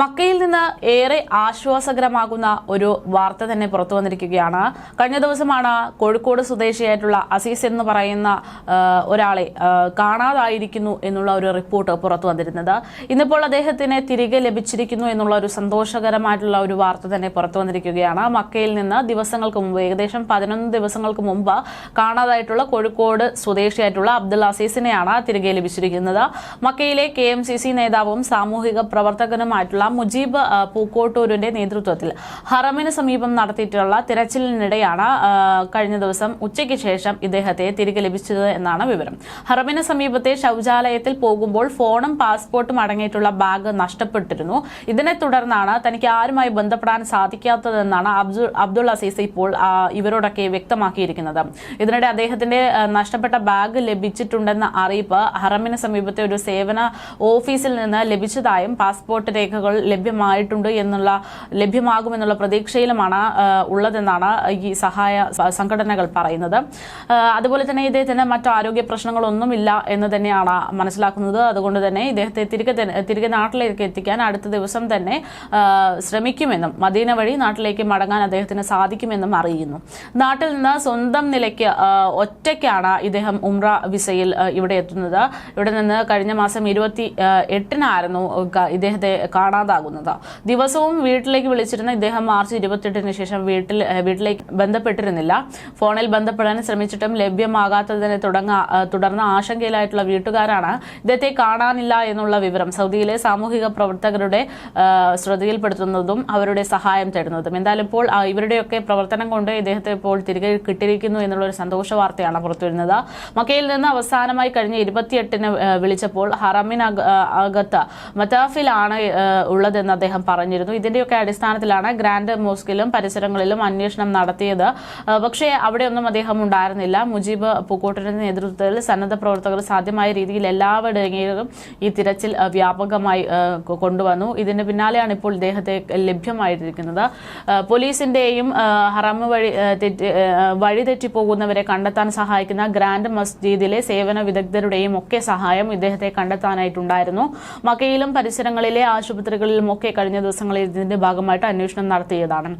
മക്കയിൽ നിന്ന് ഏറെ ആശ്വാസകരമാകുന്ന ഒരു വാർത്ത തന്നെ പുറത്തു വന്നിരിക്കുകയാണ്. കഴിഞ്ഞ ദിവസമാണ് കോഴിക്കോട് സ്വദേശിയായിട്ടുള്ള അസീസ് എന്ന് പറയുന്ന ഒരാളെ കാണാതായിരിക്കുന്നു എന്നുള്ള ഒരു റിപ്പോർട്ട് പുറത്തു വന്നിരുന്നത്. ഇന്നിപ്പോൾ അദ്ദേഹത്തിന് തിരികെ ലഭിച്ചിരിക്കുന്നു എന്നുള്ള ഒരു സന്തോഷകരമായിട്ടുള്ള ഒരു വാർത്ത തന്നെ പുറത്തു വന്നിരിക്കുകയാണ്. മക്കയിൽ നിന്ന് ദിവസങ്ങൾക്ക് മുമ്പ് ഏകദേശം പതിനൊന്ന് ദിവസങ്ങൾക്ക് മുമ്പ് കാണാതായിട്ടുള്ള കോഴിക്കോട് സ്വദേശിയായിട്ടുള്ള അബ്ദുൾ അസീസിനെയാണ് തിരികെ ലഭിച്ചിരിക്കുന്നത്. മക്കയിലെ കെ നേതാവും സാമൂഹിക പ്രവർത്തകനുമായിട്ടുള്ള മുജീബ് ആ, പൂക്കോട്ടൂരിന്റെ നേതൃത്വത്തിൽ ഹറമിന് സമീപം നടത്തിയിട്ടുള്ള തിരച്ചിലിനിടെയാണ് കഴിഞ്ഞ ദിവസം ഉച്ചയ്ക്ക് ശേഷം ഇദ്ദേഹത്തെ തിരികെ ലഭിച്ചത് എന്നാണ് വിവരം. ഹറമിന് സമീപത്തെ ശൌചാലയത്തിൽ പോകുമ്പോൾ ഫോണും പാസ്പോർട്ടും അടങ്ങിയിട്ടുള്ള ബാഗ് നഷ്ടപ്പെട്ടിരുന്നു. ഇതിനെ തുടർന്നാണ് തനിക്ക് ആരുമായി ബന്ധപ്പെടാൻ സാധിക്കാത്തതെന്നാണ് അബ്ദുൾ അബ്ദുൾ അസീസ് ഇപ്പോൾ ഇവരോടൊക്കെ വ്യക്തമാക്കിയിരിക്കുന്നത്. ഇതിനിടെ അദ്ദേഹത്തിന്റെ നഷ്ടപ്പെട്ട ബാഗ് ലഭിച്ചിട്ടുണ്ടെന്ന അറിയിപ്പ് ഹറമിന് സമീപത്തെ ഒരു സേവന ഓഫീസിൽ നിന്ന് ലഭിച്ചതായും പാസ്പോർട്ട് രേഖകൾ ലഭ്യമായിട്ടുണ്ട് എന്നുള്ള ലഭ്യമാകുമെന്നുള്ള പ്രതീക്ഷയിലുമാണ് ഉള്ളതെന്നാണ് ഈ സഹായ സംഘടനകൾ പറയുന്നത്. അതുപോലെ തന്നെ ഇദ്ദേഹത്തിന് മറ്റു ആരോഗ്യ പ്രശ്നങ്ങളൊന്നുമില്ല എന്ന് തന്നെയാണ് മനസ്സിലാക്കുന്നത്. അതുകൊണ്ട് തന്നെ ഇദ്ദേഹത്തെ തിരികെ തിരികെ നാട്ടിലേക്ക് എത്തിക്കാൻ അടുത്ത ദിവസം തന്നെ ശ്രമിക്കുമെന്നും മദീന വഴി നാട്ടിലേക്ക് മടങ്ങാൻ അദ്ദേഹത്തിന് സാധിക്കുമെന്നും അറിയുന്നു. നാട്ടിൽ നിന്ന് സ്വന്തം നിലയ്ക്ക് ഒറ്റയ്ക്കാണ് ഇദ്ദേഹം ഉംറ വിസയിൽ ഇവിടെ എത്തുന്നത്. ഇവിടെ നിന്ന് കഴിഞ്ഞ മാസം ഇരുപത്തി എട്ടിനായിരുന്നു ഇദ്ദേഹത്തെ ഇദ്ദേഹത്തെ കാണാതാകുന്നത് ദിവസവും വീട്ടിലേക്ക് വിളിച്ചിരുന്ന ഇദ്ദേഹം മാർച്ച് ഇരുപത്തെട്ടിന് ശേഷം വീട്ടിൽ വീട്ടിലേക്ക് ബന്ധപ്പെട്ടിരുന്നില്ല. ഫോണിൽ ബന്ധപ്പെടാൻ ശ്രമിച്ചിട്ടും ലഭ്യമാകാത്തതിനെ തുടർന്ന് ആശങ്കയിലായിട്ടുള്ള വീട്ടുകാരാണ് ഇദ്ദേഹത്തെ കാണാനില്ല എന്നുള്ള വിവരം സൗദിയിലെ സാമൂഹിക പ്രവർത്തകരുടെ ശ്രദ്ധയിൽപ്പെടുത്തുന്നതും അവരുടെ സഹായം തേടുന്നതും. എന്തായാലും ഇപ്പോൾ ഇവരുടെയൊക്കെ പ്രവർത്തനം കൊണ്ട് ഇദ്ദേഹത്തെ ഇപ്പോൾ തിരികെ കിട്ടിയിരിക്കുന്നു എന്നുള്ള ഒരു സന്തോഷ വാർത്തയാണ് പുറത്തുവരുന്നത്. മക്കയിൽ നിന്ന് അവസാനമായി കഴിഞ്ഞ ഇരുപത്തിയെട്ടിന് വിളിച്ചപ്പോൾ ഹറമിന് അകത്ത് മതാഫിലാണ് ഉള്ളതെന്ന് അദ്ദേഹം പറഞ്ഞിരുന്നു. ഇതിന്റെയൊക്കെ അടിസ്ഥാനത്തിലാണ് ഗ്രാൻഡ് മോസ്കിലും പരിസരങ്ങളിലും അന്വേഷണം നടത്തിയത്. പക്ഷേ അവിടെയൊന്നും അദ്ദേഹം ഉണ്ടായിരുന്നില്ല. മുജീബ് പൂക്കോട്ടിന്റെ നേതൃത്വത്തിൽ സന്നദ്ധ പ്രവർത്തകർ സാധ്യമായ രീതിയിൽ എല്ലാവരുടെയും ഈ തിരച്ചിൽ വ്യാപകമായി കൊണ്ടുവന്നു. ഇതിന് പിന്നാലെയാണ് ഇപ്പോൾ ഇദ്ദേഹത്തെ ലഭ്യമായിരിക്കുന്നത്. പോലീസിന്റെയും ഹറാമ് വഴി തെറ്റി വഴിതെറ്റിപ്പോകുന്നവരെ വഴി കണ്ടെത്താൻ സഹായിക്കുന്ന ഗ്രാൻഡ് മസ്ജിദിലെ സേവന വിദഗ്ധരുടെയും ഒക്കെ സഹായം ഇദ്ദേഹത്തെ കണ്ടെത്താനായിട്ടുണ്ടായിരുന്നു. മക്കയിലും പരിസരങ്ങളിലെ ആശുപത്രികളിലും ഒക്കെ കഴിഞ്ഞ ദിവസങ്ങളിൽ ഇതിന്റെ ഭാഗമായിട്ട് അന്വേഷണം നടത്തിയതാണ്.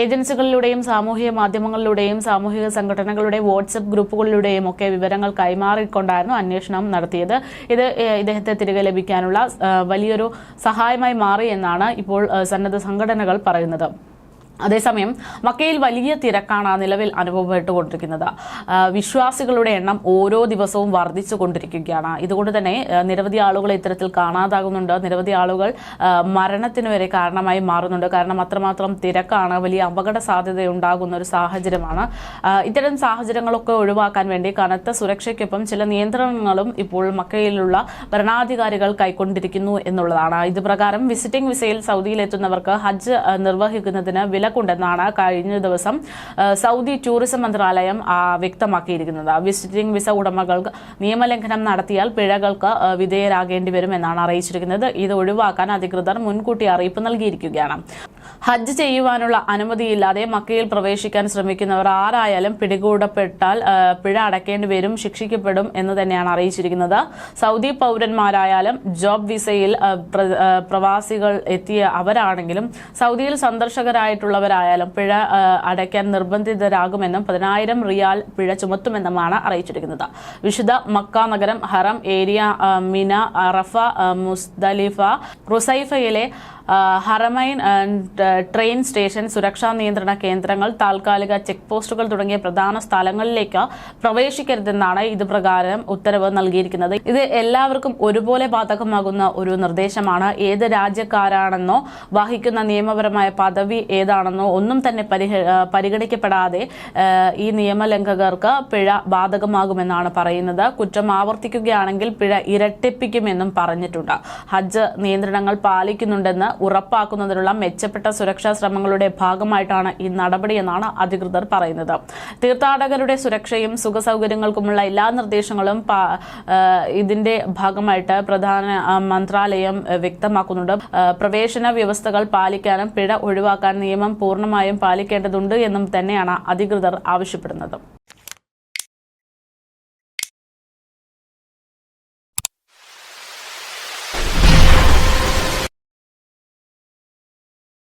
ഏജൻസികളിലൂടെയും സാമൂഹിക മാധ്യമങ്ങളിലൂടെയും സാമൂഹിക സംഘടനകളുടെ വാട്സപ്പ് ഗ്രൂപ്പുകളിലൂടെയും ഒക്കെ വിവരങ്ങൾ കൈമാറിക്കൊണ്ടായിരുന്നു അന്വേഷണം നടത്തിയത്. ഇത് ഇദ്ദേഹത്തെ തിരികെ ലഭിക്കാനുള്ള വലിയൊരു സഹായമായി മാറി എന്നാണ് ഇപ്പോൾ സന്നദ്ധ സംഘടനകൾ പറയുന്നത്. അതേസമയം മക്കയിൽ വലിയ തിരക്കാണ് നിലവിൽ അനുഭവപ്പെട്ടുകൊണ്ടിരിക്കുന്നത്. വിശ്വാസികളുടെ എണ്ണം ഓരോ ദിവസവും വർദ്ധിച്ചു കൊണ്ടിരിക്കുകയാണ്. ഇതുകൊണ്ട് തന്നെ നിരവധി ആളുകൾ ഇത്തരത്തിൽ കാണാതാകുന്നുണ്ട്. നിരവധി ആളുകൾ മരണത്തിന് വരെ കാരണമായി മാറുന്നുണ്ട്. കാരണം അത്രമാത്രം തിരക്കാണ് വലിയ അപകട സാധ്യത ഉണ്ടാകുന്ന ഒരു സാഹചര്യമാണ്. ഇത്തരം സാഹചര്യങ്ങളൊക്കെ ഒഴിവാക്കാൻ വേണ്ടി കനത്ത സുരക്ഷയ്ക്കൊപ്പം ചില നിയന്ത്രണങ്ങളും ഇപ്പോൾ മക്കയിലുള്ള ഭരണാധികാരികൾ കൈക്കൊണ്ടിരിക്കുന്നു എന്നുള്ളതാണ്. ഇത് പ്രകാരം വിസിറ്റിംഗ് വിസയിൽ സൗദിയിലെത്തുന്നവർക്ക് ഹജ്ജ് നിർവഹിക്കുന്നതിന് നിർവഹിക്കുന്നതിന് വിലക്കുണ്ടെന്നാണ് കഴിഞ്ഞ ദിവസം സൗദി ടൂറിസം മന്ത്രാലയം വ്യക്തമാക്കിയിരിക്കുന്നത്. വിസിറ്റിംഗ് വിസ ഉടമകൾക്ക് നിയമലംഘനം നടത്തിയാൽ പിഴകൾക്ക് വിധേയരാകേണ്ടി വരുമെന്നാണ് അറിയിച്ചിരിക്കുന്നത്. ഇത് ഒഴിവാക്കാൻ അധികൃതർ മുൻകൂട്ടി അറിയിപ്പ് നൽകിയിരിക്കുകയാണ്. ഹജ്ജ് ചെയ്യുവാനുള്ള അനുമതിയില്ലാതെ മക്കയിൽ പ്രവേശിക്കാൻ ശ്രമിക്കുന്നവർ ആരായാലും പിടികൂടപ്പെട്ടാൽ പിഴ അടയ്ക്കേണ്ടി വരും ശിക്ഷിക്കപ്പെടും എന്ന് തന്നെയാണ് അറിയിച്ചിരിക്കുന്നത്. സൗദി പൗരന്മാരായാലും ജോബ് വിസയിൽ പ്രവാസികൾ എത്തിയ അവരാണെങ്കിലും സൗദിയിൽ സന്ദർശകരായിട്ടുള്ളവരായാലും പിഴ അടയ്ക്കാൻ നിർബന്ധിതരാകുമെന്നും പതിനായിരം റിയാൽ പിഴ ചുമത്തുമെന്നുമാണ് അറിയിച്ചിരിക്കുന്നത്. വിശുദ്ധ മക്ക നഗരം Haram area Mina Arafah Muzdalifah റുസൈഫയിലെ Haramain train station സുരക്ഷാ നിയന്ത്രണ കേന്ദ്രങ്ങൾ താൽക്കാലിക ചെക്ക് പോസ്റ്റുകൾ തുടങ്ങിയ പ്രധാന സ്ഥലങ്ങളിലേക്ക് പ്രവേശിക്കരുതെന്നാണ് ഇത് പ്രകാരം ഉത്തരവ് നൽകിയിരിക്കുന്നത്. ഇത് എല്ലാവർക്കും ഒരുപോലെ ബാധകമാകുന്ന ഒരു നിർദ്ദേശമാണ്. ഏത് രാജ്യക്കാരാണെന്നോ വഹിക്കുന്ന നിയമപരമായ പദവി ഏതാണെന്നോ ഒന്നും തന്നെ പരിഗണിക്കപ്പെടാതെ ഈ നിയമലംഘകർക്ക് പിഴ ബാധകമാകുമെന്നാണ് പറയുന്നത്. കുറ്റം ആവർത്തിക്കുകയാണെങ്കിൽ പിഴ ഇരട്ടിപ്പിക്കുമെന്നും പറഞ്ഞിട്ടുണ്ട്. ഹജ്ജ് നിയന്ത്രണങ്ങൾ പാലിക്കുന്നുണ്ടെന്ന് ഉറപ്പാക്കുന്നതിനുള്ള മെച്ചപ്പെട്ട സുരക്ഷാ ശ്രമങ്ങളുടെ ഭാഗമായിട്ടാണ് ഈ നടപടിയെന്നാണ് അധികൃതർ പറയുന്നത്. തീർത്ഥാടകരുടെ സുരക്ഷയും സുഖസൗകര്യങ്ങൾക്കുമുള്ള എല്ലാ നിർദ്ദേശങ്ങളും ഇതിന്റെ ഭാഗമായിട്ട് പ്രധാന മന്ത്രാലയം വ്യക്തമാക്കുന്നുണ്ട്. പ്രവേശന വ്യവസ്ഥകൾ പാലിക്കാനും പിഴ ഒഴിവാക്കാൻ നിയമം പൂർണമായും പാലിക്കേണ്ടതുണ്ട് എന്നും തന്നെയാണ് അധികൃതർ ആവശ്യപ്പെടുന്നത്.